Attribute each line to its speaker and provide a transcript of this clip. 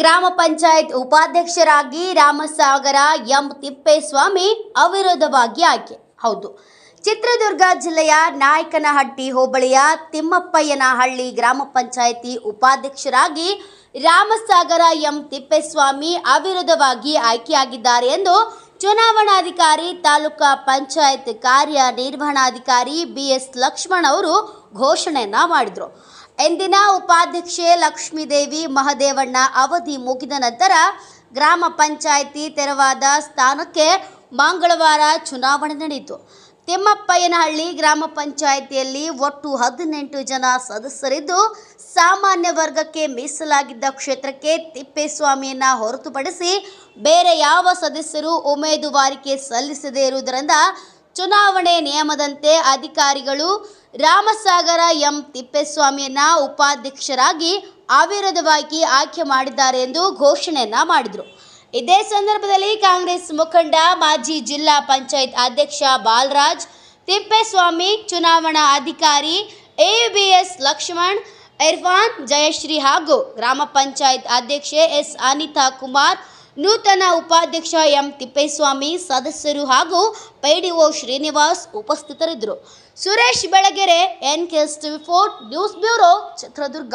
Speaker 1: ಗ್ರಾಮ ಪಂಚಾಯತ್ ಉಪಾಧ್ಯಕ್ಷರಾಗಿ ರಾಮಸಾಗರ ಎಂ ತಿಪ್ಪೇಸ್ವಾಮಿ ಅವಿರೋಧವಾಗಿ ಆಯ್ಕೆ. ಹೌದು. ಚಿತ್ರದುರ್ಗ ಜಿಲ್ಲೆಯ ನಾಯಕನಹಟ್ಟಿ ಹೋಬಳಿಯ ತಿಮ್ಮಪ್ಪಯ್ಯನಹಳ್ಳಿ ಗ್ರಾಮ ಪಂಚಾಯಿತಿ ಉಪಾಧ್ಯಕ್ಷರಾಗಿ ರಾಮಸಾಗರ ಎಂ ತಿಪ್ಪೇಸ್ವಾಮಿ ಅವಿರೋಧವಾಗಿ ಆಯ್ಕೆಯಾಗಿದ್ದಾರೆ ಎಂದು ಚುನಾವಣಾಧಿಕಾರಿ, ತಾಲೂಕಾ ಪಂಚಾಯತ್ ಕಾರ್ಯನಿರ್ವಹಣಾಧಿಕಾರಿ ಬಿ ಎಸ್ ಲಕ್ಷ್ಮಣ್ ಅವರು ಘೋಷಣೆಯನ್ನ ಮಾಡಿದರು. ಎಂದಿನ ಉಪಾಧ್ಯಕ್ಷೆ ಲಕ್ಷ್ಮೀದೇವಿ ಮಹದೇವಣ್ಣ ಅವಧಿ ಮುಗಿದ ನಂತರ ಗ್ರಾಮ ಪಂಚಾಯಿತಿ ತೆರವಾದ ಸ್ಥಾನಕ್ಕೆ ಮಂಗಳವಾರ ಚುನಾವಣೆ ನಡೆಯಿತು. ತಿಮ್ಮಪ್ಪಯ್ಯನಹಳ್ಳಿ ಗ್ರಾಮ ಪಂಚಾಯಿತಿಯಲ್ಲಿ ಒಟ್ಟು ಹದಿನೆಂಟು ಜನ ಸದಸ್ಯರಿದ್ದು, ಸಾಮಾನ್ಯ ವರ್ಗಕ್ಕೆ ಮೀಸಲಾಗಿದ್ದ ಕ್ಷೇತ್ರಕ್ಕೆ ತಿಪ್ಪೇಸ್ವಾಮಿಯನ್ನ ಹೊರತುಪಡಿಸಿ ಬೇರೆ ಯಾವ ಸದಸ್ಯರು ಉಮೇದುವಾರಿಕೆ ಸಲ್ಲಿಸದೇ ಇರುವುದರಿಂದ ಚುನಾವಣೆ ನಿಯಮದಂತೆ ಅಧಿಕಾರಿಗಳು ರಾಮಸಾಗರ ಎಂ ತಿಪ್ಪೇಸ್ವಾಮಿಯನ್ನ ಉಪಾಧ್ಯಕ್ಷರಾಗಿ ಅವಿರೋಧವಾಗಿ ಆಯ್ಕೆ ಮಾಡಿದ್ದಾರೆ ಎಂದು ಘೋಷಣೆಯನ್ನ ಮಾಡಿದರು. ಇದೇ ಸಂದರ್ಭದಲ್ಲಿ ಕಾಂಗ್ರೆಸ್ ಮುಖಂಡ, ಮಾಜಿ ಜಿಲ್ಲಾ ಪಂಚಾಯತ್ ಅಧ್ಯಕ್ಷ ಬಾಲರಾಜ್, ತಿಪ್ಪೇಸ್ವಾಮಿ, ಚುನಾವಣಾ ಅಧಿಕಾರಿ ಎಬಿಎಸ್ ಲಕ್ಷ್ಮಣ್, ಇರ್ಫಾನ್ ಜಯಶ್ರೀ ಹಾಗೂ ಗ್ರಾಮ ಪಂಚಾಯತ್ ಅಧ್ಯಕ್ಷೆ ಎಸ್ ಅನಿತಾ ಕುಮಾರ್ ನೂತನ ಉಪಾಧ್ಯಕ್ಷ ಎಂ ತಿಪ್ಪೇಸ್ವಾಮಿ ಸದಸ್ಯರು ಹಾಗೂ ಪೈಡಿಒ ಶ್ರೀನಿವಾಸ್ ಉಪಸ್ಥಿತರಿದ್ದರು. Suresh Belagere, N K TV four news bureau, Chitradurga.